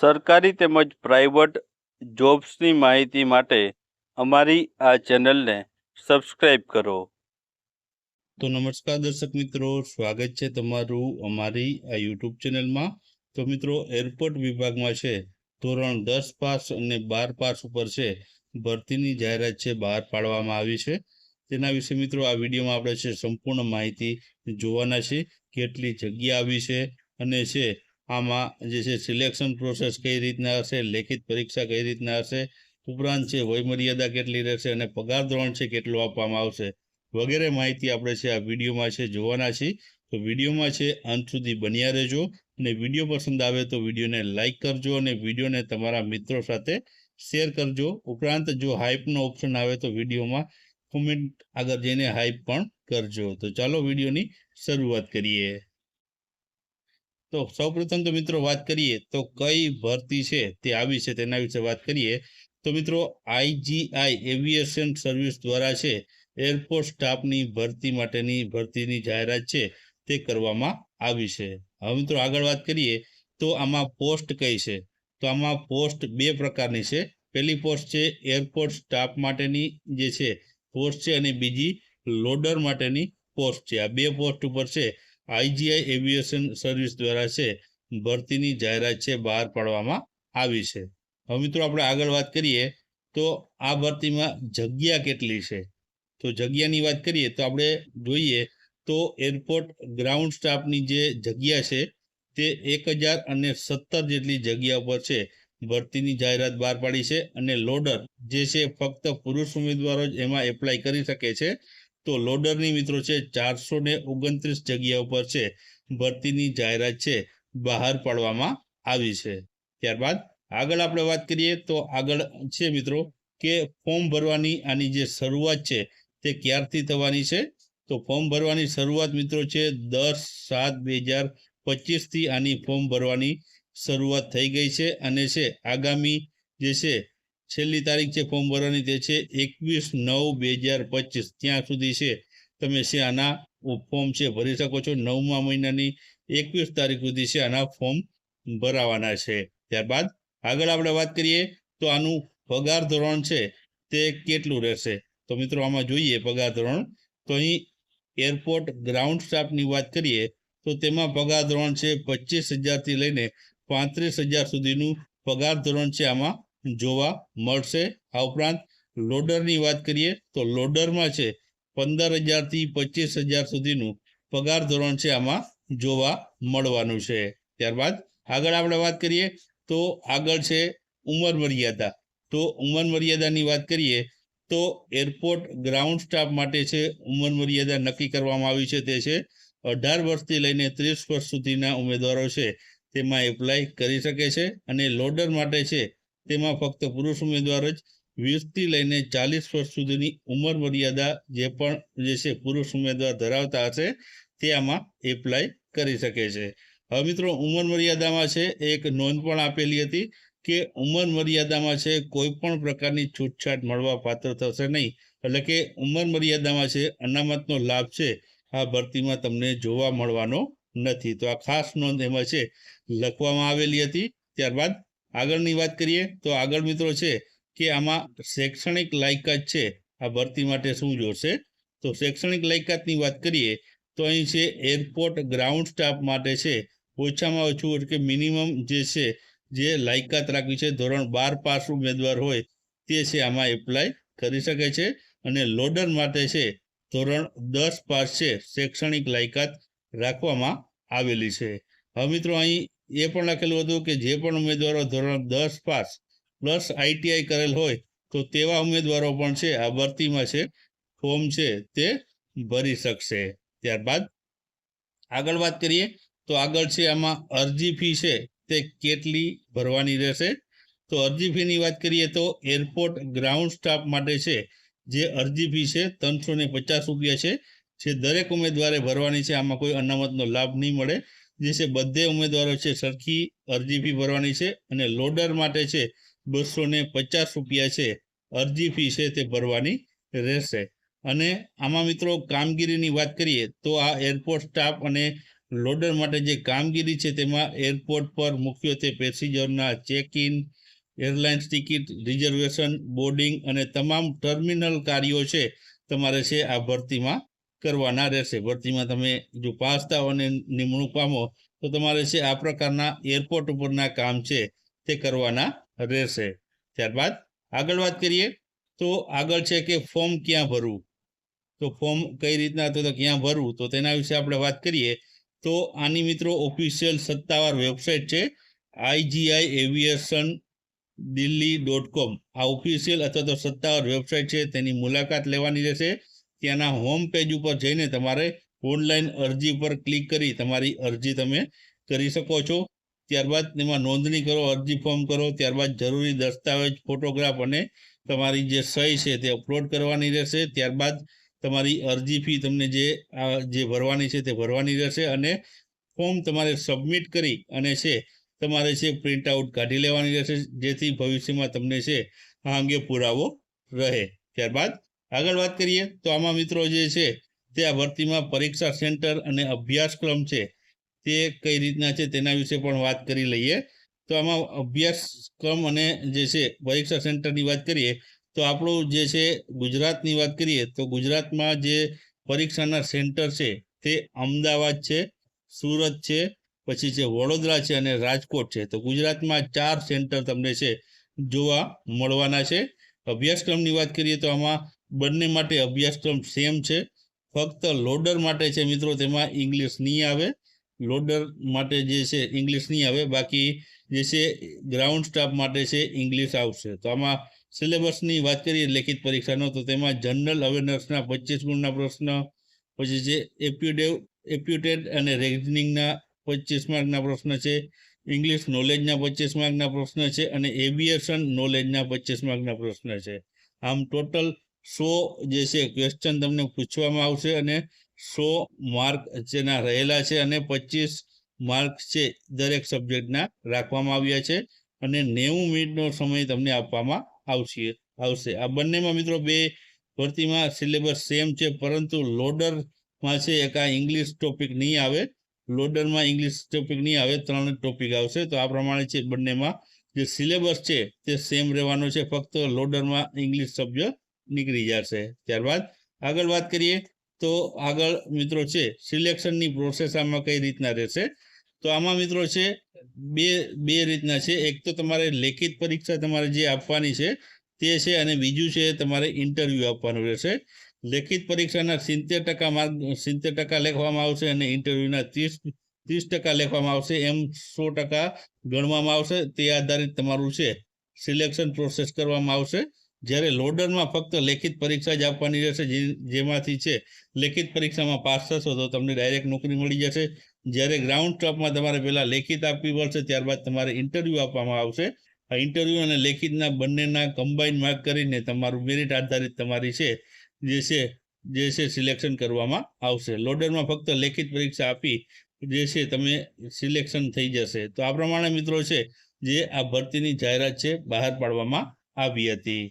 સરકારી તેમજ પ્રાઇવેટ જોબ્સની માહિતી માટે અમારી આ ચેનલને સબસ્ક્રાઇબ કરો. તો નમસ્કાર દર્શક મિત્રો, સ્વાગત છે તમારું અમારી આ યુટ્યુબ ચેનલમાં. તો મિત્રો, એરપોર્ટ વિભાગમાં છે, ધોરણ દસ પાસ અને બાર પાસ ઉપર છે. ભરતીની જાહેરાત છે, બહાર પાડવામાં આવી છે. તેના વિશે મિત્રો, આ વિડીયોમાં આપણે છે, સંપૂર્ણ માહિતી જોવાના છે, કેટલી જગ્યા આવી છે અને છે આમાં જે છે સિલેક્શન પ્રોસેસ કઈ રીતના હશે, લેખિત પરીક્ષા કઈ રીતના હશે, ઉપરાંત છે વયમર્યાદા કેટલી રહેશે અને પગાર ધોરણ છે કેટલું આપવામાં આવશે, વગેરે માહિતી આપણે છે આ વિડીયોમાં છે જોવાના છીએ. તો વિડીયોમાં છે અંત સુધી બન્યા રહેજો અને વીડિયો પસંદ આવે તો વિડીયોને લાઇક કરજો અને વિડીયોને તમારા મિત્રો સાથે શેર કરજો. ઉપરાંત જો હાઇપનો ઓપ્શન આવે તો વિડીયોમાં કોમેન્ટ આગળ જઈને હાઇપ પણ કરજો. તો ચાલો વિડીયોની શરૂઆત કરીએ. તો સૌપ્રથમ તો મિત્રો વાત કરીએ, તો કઈ ભરતી છે તે આવી છે તેના વિશે વાત કરીએ. તો મિત્રો આઈજીઆઈ એવિએશન સર્વિસ દ્વારા છે એરપોર્ટ સ્ટાફની ભરતી માટેની ભરતીની જાહેરાત છે તે કરવામાં આવી છે. હવે મિત્રો આગળ વાત કરીએ, તો આમાં પોસ્ટ કઈ છે? તો આમાં પોસ્ટ બે પ્રકારની છે. પહેલી પોસ્ટ છે એરપોર્ટ સ્ટાફ માટેની જે છે, પોસ્ટ છે અને બીજી લોડર માટેની પોસ્ટ છે. આ બે પોસ્ટ ઉપર છે આઈજીઆઈ એવિએશન સર્વિસ દ્વારા છે, ભરતીની જાહેરાત છે, બહાર પાડવામાં આવી છે. હવે મિત્રો આપણે આગળ વાત કરીએ, તો આ ભરતીમાં જગ્યા કેટલી છે? તો જગ્યાની વાત કરીએ, તો આપણે જોઈએ, તો એરપોર્ટ ગ્રાઉન્ડ સ્ટાફની જે જગ્યા છે, તે એક હજાર અને સત્તર જેટલી જગ્યા ઉપર છે, ભરતીની જાહેરાત બહાર પાડી છે અને લોડર જે છે, ફક્ત પુરુષ ઉમેદવારો જ એમાં એપ્લાય કરી શકે છે. તો લોડરની મિત્રો છે ચારસો ને ઓગણત્રીસ જગ્યા ઉપર છે. ભરતીની જાહેરાત છે બહાર પાડવામાં આવી છે. ત્યારબાદ આગળ આપણે વાત કરીએ તો આગળ છે મિત્રો કે ફોર્મ ભરવાની આની જે શરૂઆત છે તે ક્યારથી થવાની છે? તો ફોર્મ ભરવાની શરૂઆત મિત્રો છે દસ સાત બે હજાર પચીસથી આની ફોર્મ ભરવાની શરૂઆત થઈ ગઈ છે અને છે આગામી જે છે છેલ્લી તારીખ છે ફોર્મ ભરવાની તે છે એકવીસ નવ બે હજાર પચીસ. ત્યાં સુધી છે તમે છે આના ફોર્મ છે ભરી શકો છો. નવમા મહિનાની એકવીસ તારીખ સુધી છે આના ફોર્મ ભરાવાના છે. ત્યારબાદ આગળ આપણે વાત કરીએ તો આનું પગાર ધોરણ છે તે કેટલું રહેશે? તો મિત્રો આમાં જોઈએ પગાર ધોરણ. તો અહીં એરપોર્ટ ગ્રાઉન્ડ સ્ટાફની વાત કરીએ તો તેમાં પગાર ધોરણ છે પચીસ હજારથી લઈને પાંત્રીસ હજાર સુધીનું પગાર ધોરણ છે આમાં જોવા મળશે. આ ઉપરાંત લોડરની વાત કરીએ તો લોડરમાં છે પંદર હજારથી પચીસ હજાર સુધીનું પગાર ધોરણ છે આમાં જોવા મળવાનું છે. ત્યારબાદ આગળ આપણે વાત કરીએ તો આગળ છે ઉંમર મર્યાદા. તો ઉંમર મર્યાદાની વાત કરીએ તો એરપોર્ટ ગ્રાઉન્ડ સ્ટાફ માટે છે ઉંમર મર્યાદા નક્કી કરવામાં આવી છે. તે છે અઢાર વર્ષથી લઈને ત્રીસ વર્ષ સુધીના ઉમેદવારો છે. તેમાં એપ્લાય કરી શકે છે અને લોડર માટે છે તેમાં ફક્ત પુરુષ ઉમેદવાર જ વીસથી લઈને ચાલીસ વર્ષ સુધીની ઉંમર મર્યાદા જે પણ જે છે પુરુષ ઉમેદવાર ધરાવતા હશે, તે આમાં એપ્લાય કરી શકે છે. હવે મિત્રો, ઉંમર મર્યાદામાં છે, એક નોંધ પણ આપેલી હતી કે ઉંમર મર્યાદામાં છે, કોઈ પણ પ્રકારની છૂટછાટ મળવા પાત્ર થશે નહીં. એટલે કે ઉંમર મર્યાદામાં છે, અનામતનો લાભ છે, આ ભરતીમાં તમને જોવા મળવાનો નથી. તો આ ખાસ નોંધ એમાં છે, લખવામાં આવેલી હતી. ત્યારબાદ આગળની વાત કરીએ તો આગળ મિત્રો છે કે આમાં શૈક્ષણિક લાયકાત છે. આ ભરતી માટે શું જોશે? તો શૈક્ષણિક લાયકાતની વાત કરીએ તો અહીં છે એરપોર્ટ ગ્રાઉન્ડ સ્ટાફ માટે છે. ઓછામાં ઓછું એટલે કે મિનિમમ જે છે, જે લાયકાત રાખવી છે, ધોરણ બાર પાસ ઉમેદવાર હોય તે છે આમાં એપ્લાય કરી શકે છે. અને લોડર માટે છે ધોરણ દસ પાસ છે, શૈક્ષણિક લાયકાત રાખવામાં આવેલી છે. હવે મિત્રો અહીં એ પણ લખેલું હતું કે જે પણ ઉમેદવારો ધોરણ દસ પાસ પ્લસ આઈટીઆઈ કરેલ હોય તો તેવા ઉમેદવારો પણ છે, આ ભરતીમાં છે, ફોર્મ છે તે ભરી શકશે. ત્યારબાદ આગળ વાત કરીએ તો આગળ છે આમાં અરજી ફી છે તે કેટલી ભરવાની રહેશે? તો અરજી ફીની વાત કરીએ તો એરપોર્ટ ગ્રાઉન્ડ સ્ટાફ માટે છે જે અરજી ફી છે ત્રણસો ને પચાસ રૂપિયા છે, જે દરેક ઉમેદવારે ભરવાની છે, આમાં કોઈ અનામતનો લાભ નહીં મળે. છે, બધે ઉમેદવારો છે, સરખી અરજી ફી ભરવાની છે અને લોડર માટે છે, બસો ને પચાસ રૂપિયા છે, અરજી ફી છે તે ભરવાની રહેશે. અને આમાં મિત્રો કામગીરીની વાત કરીએ, તો આ એરપોર્ટ સ્ટાફ અને લોડર માટે જે કામગીરી છે, તેમાં એરપોર્ટ પર મુખ્યત્વે પેસેન્જરના check in airlines ticket, reservation, boarding અને તમામ ટર્મિનલ કાર્યો છે, તમારે છે આ ભરતીમાં કરવાના રહેશે. ભરતીમાં તમે જો પાસ થાવ અને નિમણૂક પામો, તો તમારે છે આ પ્રકારના એરપોર્ટ ઉપરના કામ છે તે કરવાના રહેશે. ત્યારબાદ આગળ વાત કરીએ, તો આગળ છે કે ફોર્મ ક્યાં ભરવું? તો ફોર્મ કઈ રીતના તો ક્યાં ભરવું? તો તેના વિશે આપણે વાત કરીએ, તો આની મિત્રો ઓફિશિયલ સત્તાવાર વેબસાઇટ છે IGI aviation Delhi dot com આ ઓફિશિયલ અથવા તો સત્તાવાર વેબસાઇટ છે, તેની મુલાકાત લેવાની રહેશે. ત્યાંના હોમ પેજ ઉપર જઈને તમારે ઓનલાઈન અરજી પર ક્લિક કરી તમારી અરજી તમે કરી શકો છો. ત્યારબાદ એમાં નોંધણી કરો, અરજી ફોર્મ કરો, ત્યારબાદ જરૂરી દસ્તાવેજ ફોટોગ્રાફ અને તમારી જે સહી છે તે અપલોડ કરવાની રહેશે. ત્યારબાદ તમારી અરજી ફી તમને જે, આ જે ભરવાની છે તે ભરવાની રહેશે અને ફોર્મ તમારે સબમિટ કરી અને છે તમારે છે પ્રિન્ટ આઉટ કાઢી લેવાની રહેશે, જેથી ભવિષ્યમાં તમને છે આ અંગે પુરાવો રહે. ત્યારબાદ આગળ વાત કરીએ તો આમાં મિત્રો જે છે તે આ ભરતીમાં પરીક્ષા સેન્ટર અને અભ્યાસક્રમ છે તે કઈ રીતના છે તેના વિશે પણ વાત કરી લઈએ. તો આમાં અભ્યાસક્રમ અને જે છે પરીક્ષા સેન્ટરની વાત કરીએ તો આપણું જે છે ગુજરાતની વાત કરીએ તો ગુજરાતમાં જે પરીક્ષાના સેન્ટર છે તે અમદાવાદ છે, સુરત છે, પછી છે વડોદરા છે અને રાજકોટ છે. તો ગુજરાતમાં ચાર સેન્ટર તમને છે જોવા મળવાના છે. અભ્યાસક્રમની વાત કરીએ તો આમાં બંને માટે અભ્યાસક્રમ સેમ છે. ફક્ત લોડર માટે છે મિત્રો, તેમાં ઇંગ્લિશ નહીં આવે. લોડર માટે જે છે ઇંગ્લિશ નહીં આવે. બાકી જે છે ગ્રાઉન્ડ સ્ટાફ માટે છે ઇંગ્લિશ આવશે. તો આમાં સિલેબસની વાત કરીએ, લેખિત પરીક્ષાનો, તો તેમાં જનરલ અવેરનેસના પચીસ ગુણના પ્રશ્ન, પછી છે એપ્યુડેવ એપ્યુટેડ અને રેઝનિંગના પચીસ માર્કના પ્રશ્ન છે ઇંગ્લિશ નોલેજના પચીસ માર્કના પ્રશ્ન છે, અને એવિએશન નોલેજના પચીસ માર્કના પ્રશ્ન છે. આમ ટોટલ સો જે છે ક્વેશ્ચન તમને પૂછવામાં આવશે અને સો માર્ક જેના રહેલા છે અને પચીસ માર્ક છે દરેક સબ્જેક્ટના રાખવામાં આવ્યા છે અને નેવું મિનિટનો સમય તમને આપવામાં આવશે આવશે. આ બંનેમાં મિત્રો બે ભરતીમાં સિલેબસ સેમ છે, પરંતુ લોડરમાં છે, એક આ ઇંગ્લિશ ટોપિક નહીં આવે. લોડરમાં ઇંગ્લિશ ટોપિક નહીં આવે, ત્રણ ટોપિક આવશે. તો આ પ્રમાણે છે બંનેમાં જે સિલેબસ છે તે સેમ રહેવાનો છે. ફક્ત લોડરમાં ઇંગ્લિશ શબ્દ નીકળી જશે. ત્યારબાદ આગળ વાત કરીએ તો આગળ મિત્રો છે, સિલેક્શનની પ્રોસેસ આમાં કઈ રીતના રહેશે? તો આમાં મિત્રો છે, બે બે રીતના છે. એક તો તમારે લેખિત પરીક્ષા તમારે જે આપવાની છે તે છે અને બીજું છે તમારે ઇન્ટરવ્યૂ આપવાનું રહેશે. લેખિત પરીક્ષાના સિત્તેર ટકા માર્ક, સિત્તેર ટકા લેખવામાં આવશે અને ઇન્ટરવ્યૂના ત્રીસ ત્રીસ ટકા લેખવામાં આવશે. એમ સો ટકા ગણવામાં આવશે. તે આધારિત તમારું છે સિલેક્શન પ્રોસેસ કરવામાં આવશે. જ્યારે લોડરમાં ફક્ત લેખિત પરીક્ષા જ આપવાની રહેશે જેમાંથી છે લેખિત પરીક્ષામાં પાસ થશો તો તમને ડાયરેક્ટ નોકરી મળી જશે. જ્યારે ગ્રાઉન્ડ સ્ટાફમાં તમારે પહેલાં લેખિત આપવી પડશે, ત્યારબાદ તમારે ઇન્ટરવ્યૂ આપવામાં આવશે. આ ઇન્ટરવ્યૂ અને લેખિતના બંનેના કમ્બાઈન માર્ક કરીને તમારું મેરિટ આધારિત તમારી છે, જે છે જે છે સિલેક્શન કરવામાં આવશે. લોડરમાં ફક્ત લેખિત પરીક્ષા આપી જે છે તમે સિલેક્શન થઈ જશે. તો આ પ્રમાણે મિત્રો છે, જે આ ભરતીની જાહેરાત છે બહાર પાડવામાં આવી હતી.